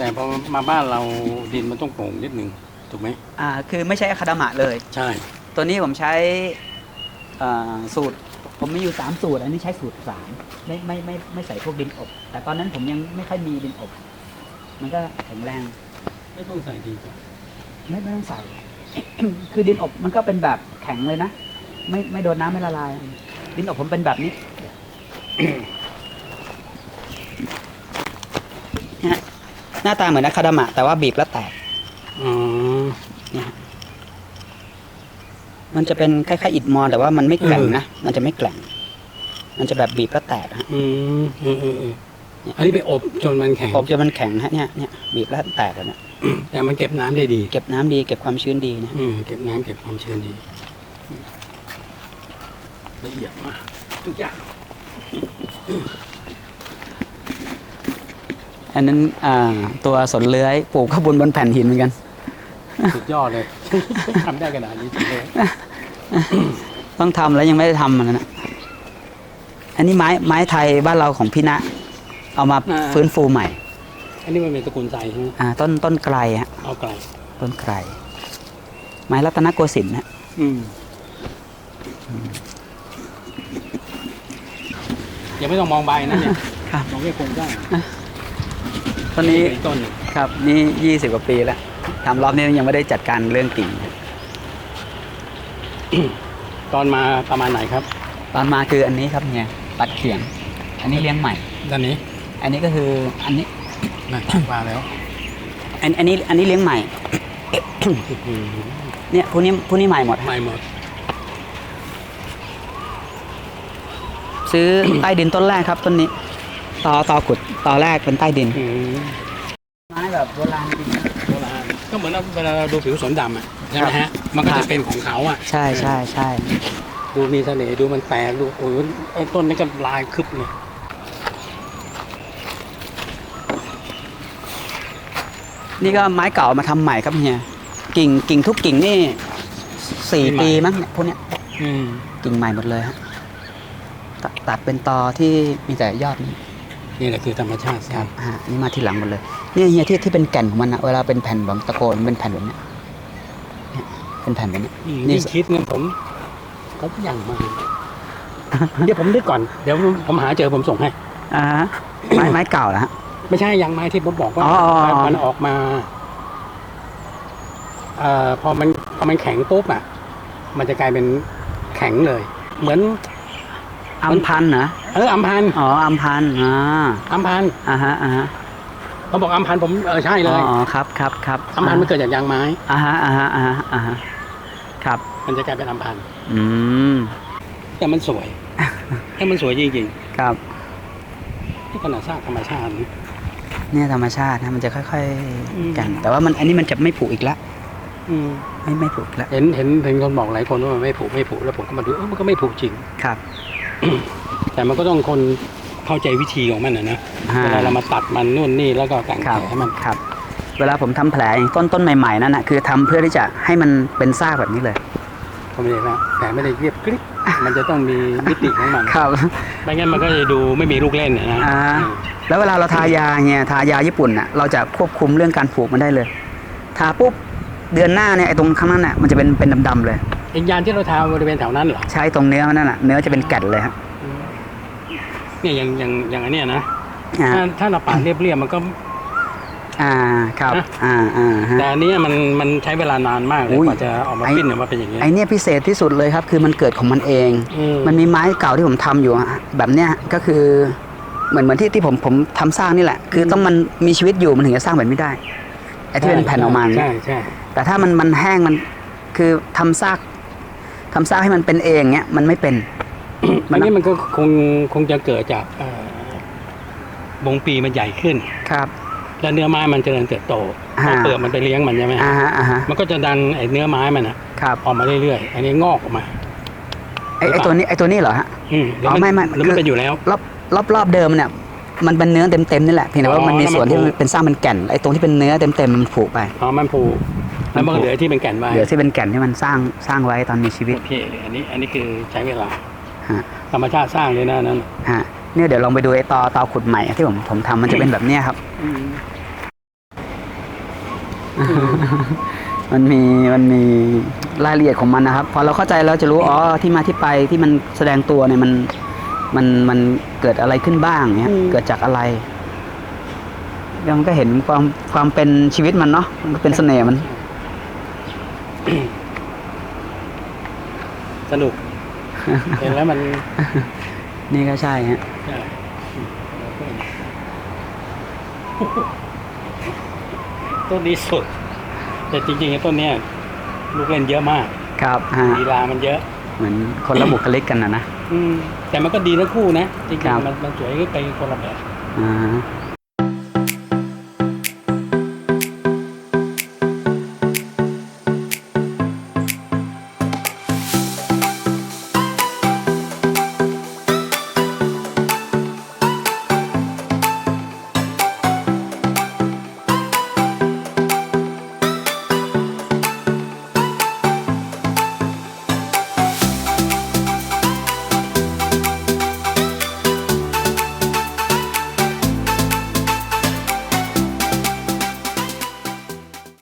แต่พอมาบ้านเราดินมันต้องโปร่งนิดนึงถูกไหมอ่าคือไม่ใช่อะคาดามะเลย ใช่ ตัวนี้ผมใช้อ่าสูตร ผมมีอยู่สามสูตร อันนี้ใช้สูตรสามไม่ไม่ไม่ไม่ใส่พวกดินอบ แต่ตอนนั้นผมยังไม่ค่อยมีดินอบ มันก็แข็งแรง ไม่ต้องใส่ดีกว่าไม่ไม่ต้องใส่ คือดินอบมันก็เป็นแบบแข็งเลยนะ ไม่ไม่โดนน้ำไม่ละลาย ดินอบผมเป็นแบบนี้ เนี่ย หน้าตาเหมือนอะคาดามะแต่ว่าบีบแล้วแตกอ๋อเนี่ยฮะมันจะเป็นคล้ายๆอิฐมอนแต่ว่ามันไม่แกร่งนะมันจะไม่แกร่ง มันจะแบบบีบแล้วแตกฮะอืมอืมอืมอืมอันนี้ไปอบจนมันแข็งอบจนมันแข็งฮะเนี่ยเนี่ยบีบแล้วแตกเลยเนี่ยแต่มันเก็บน้ำได้ดี เก็บน้ำดีเก็บความชื้นดีนะอืมเก็บน้ำเก็บความชื้นดีละเอียดมากทุกอย่าง อันนั้นอ่าตัวสนเลื้อยปลูกข้างบนบนแผ่นหินเหมือนกัน สุดยอดเลยทำได้ขนาดนี้จริงเลยต้องทำแล้วยังไม่ได้ทำมันนะอันนี้ไม้ไม้ไทยบ้านเราของพี่ณะเอามาฟื้นฟูใหม่ อันนี้มันเป็นตระกูลใจใช่ไหมอ่าต้นต้นไกลฮะเอาไกลต้นไกลไม้รัตนโกสินทร์ฮะอืมยังไม่ต้องมองใบนะเนี่ยครับมองแค่โครงสร้าง ต้นนี้เป็นต้นหนึ่งครับนี่ยี่สิบกว่าปีแล้วทำรอบนี้ยังไม่ได้จัดการเรื่องกิ่ง ตอนมาประมาณไหนครับ ตอนมาคืออันนี้ครับเนี่ยตัดเขียง อันนี้เลี้ยงใหม่ ด้านนี้อันนี้ก็คืออันนี้นะมาแล้วอันอันนี้อันนี้เลี้ยงใหม่ อืมเนี่ยพวกนี้พวกนี้ใหม่หมดฮะ ไม่หมด ซื้อ ใต้ดินต้นแรกครับต้นนี้ ตอตอขุดตอแรกเป็นใต้ดินอืมไม้แบบโบราณจริงนะโบราณก็เหมือนเวลาเราดูผิวสนดำอะใช่ไหมฮะมันก็ครัจะบเป็นของเขาอะใช่ใช่ใช่ดูมีเสน่ห์ดูมันแปลกดูโอ้ยไอ้ต้นนี้ก็ลายคึบเลยนี่ก็ไม้เก่ามาทำใหม่ครับเฮียกิ่งกิ่งทุกกิ่งนี่สี่ปีมั้งเนี่ยพวกเนี้ยอืมกิ่งใหม่หมดเลยฮะตตัดเป็นตอที่มีแต่ยอดนี่ นี่แหละคือธรรมชาติครับฮะนี่มาทีหลังหมดเลยนี่เฮียที่ที่เป็นแก่นของมันนะเวลาเป็นแผ่นแบบตะโกนเป็นแผ่นแบบเนี้ยเนี่ยเป็นแผ่นแบบเนี้ยอืมนี่ยิ่งคิดเนี่ยผมผมยังมาเดี๋ยวผมนึกก่อนเดี๋ยวผมหาเจอผมส่งให้อ่าฮะไม้ไม้เก่าแล้วฮะไม่ใช่ยังไม้ที่ผมบอกว่าอ๋ออ๋ออ๋อมันออกมาเอ่อพอมันพอมันแข็งปุ๊บอะ มันจะกลายเป็นแข็งเลย เหมือนอัมพันธ์เหรอ เอออัมพันธ์อ๋ออัมพันธ์อ่าอัมพันธ์อ่าฮะอ่าฮะเขาบอกอัมพันธ์ผมเออใช่เลอ๋อยอ๋อครับครับครับอัมพันธ์มันเกิดจากยางไม้ อ่าฮะอ่าฮะอ่าฮะอ่าฮะครับ มันจะกลายเป็นอัมพันธ์อืมแต่มันสวย แต่มันสวยจริงครับๆที่ขนาดสร้างธรรมชาตินะ เนี่ยธรรมชาตินะมันจะค่อยอืม ๆกัน แต่ว่ามันอันนี้มันจะไม่ผุอีกละอืมไม่ไม่ผุอีกละเห็นเห็นเห็นคนบอกหลายคนว่ามันไม่ผุไม่ผุแล้วผมก็มาดูเออมันก็ไม่ผุจริง ครับ แต่มันก็ต้องคนเข้าใจวิธีของมันนะนะอ่าเวลาเรามาตัดมันนู่นนี่แล้วก็แต่งคแผรัลบให้มัน ครับ เวลาผมทำแผลอย่างต้นต้นใหม่ๆนั่นนะคือทำเพื่อที่จะให้มันเป็นซากแบบนี้เลยเขาไม่ได้นะแผลไม่ได้เรียบกริบมันจะต้องมีมิติของมันครับ ไม่งั้นมันก็จะดูไม่มีลูกเล่นนะนะอ่าอืมแล้วเวลาเราทายาเนี่ยทายาญี่ปุ่นน่ะเราจะควบคุมเรื่องการผูกมันได้เลย ทาปุ๊บเดือนหน้าเนี่ยไอ้ตรงข้างนั้นน่ะมันจะเป็นเป็นดำๆเลยไอ้ยานที่เราทาบริเวณแถวนั้นเหรอใช้ตรงเนื้อมันนั่นน่ะเนื้อจะเป็นแก่นเลยฮะ เนี่ยอย่างอย่างอย่างอันเนี้ยนะอ่าถ้าถ้าเราปาดเรียบๆมันก็อ่าครับนะอ่าอ่าฮะ แต่อันเนี้ยมันมันใช้เวลานานมากเลยอุ้ย กว่าจะออกมาไอ้ปิ้นออกมาเป็นอย่างนี้ย ไอเนี่ยพิเศษที่สุดเลยครับ คือมันเกิดของมันเอง อืม มันมีไม้เก่าที่ผมทำอยู่อะแบบเนี้ยก็คือเหมือนเหมือนที่ที่ผมผมทำสร้างนี่แหละ คือต้องมันมีชีวิตอยู่มันถึงจะสร้างแบบนี้ได้ไอ้ที่เป็นแผ่นออกมาเนี่ยใช่ใช่แต่ถ้ามันมันแห้งมันคือทำซากทำซากให้มันเป็นเองเนี้ยมันไม่เป็น อันนี้มันก็คงคงจะเกิดจากเอ่อวงปีมันใหญ่ขึ้นครับ แล้วเนื้อไม้มันเจริญเติบโตอ่าเอาเปลือกมันไปเลี้ยงมันใช่ไหมอ่าฮะอ่าฮะมันก็จะดันไอ้เนื้อไม้มันอะครับออกมาเรื่อยๆอันนี้งอกออกมาไอไอตัวนี้ไอตัวนี้เหรอฮะอืมแล้วอ๋อไม่ไม่แล้วคืมันอเป็นอยู่แล้ว รอบรอบรอบเดิมเนี่ยมันเป็นเนื้อเต็มเต็มๆนี่แหละเพียงแต่ว่าอ๋อมันมีแล้วมันส่วนที่ผูมันเป็นสร้างเป็นแก่นไอตรงที่เป็นเนื้อเต็มเต็มๆมันผุไปอ๋อมันผูแล้วมันมันผูก็เหลือที่เป็นแก่นไว้เหลือที่เป็นแก่นที่มันสร้างสร้างไว้ตอนมีชีวิตโอเคอันนี้อันนี้คือใช้เวลาฮะ ธรรมชาติสร้างเลยนะนั้นฮะเนี่ยเดี๋ยวลองไปดูไอ้ตอตอขุดใหม่ที่ผมผมทำมันจะเป็นแบบเนี้ยครับ มันมีมันมีรายละเอียดของมันนะครับ พอเราเข้าใจแล้วจะรู้อ๋อที่มาที่ไปที่มันแสดงตัวเนี่ยมันมันมันเกิดอะไรขึ้นบ้างเนี่ยเกิดจากอะไรแล้วมันก็เห็นความความเป็นชีวิตมันเนาะมันก็เป็นเสน่ห์มัน สนุก เห็นแล้วมัน นี่ก็ใช่ฮะใช่ต้นนี้สุด แต่จริงๆไอ้ต้นเนี้ยลูกเล่นเยอะมาก ครับฮะลีลามันเยอะ เหมือนคนละบุคลิกกันนะนะอืมแต่มันก็ดีทั้งคู่นะจริงครับๆมันมันสวยไปคนละแบบอ่า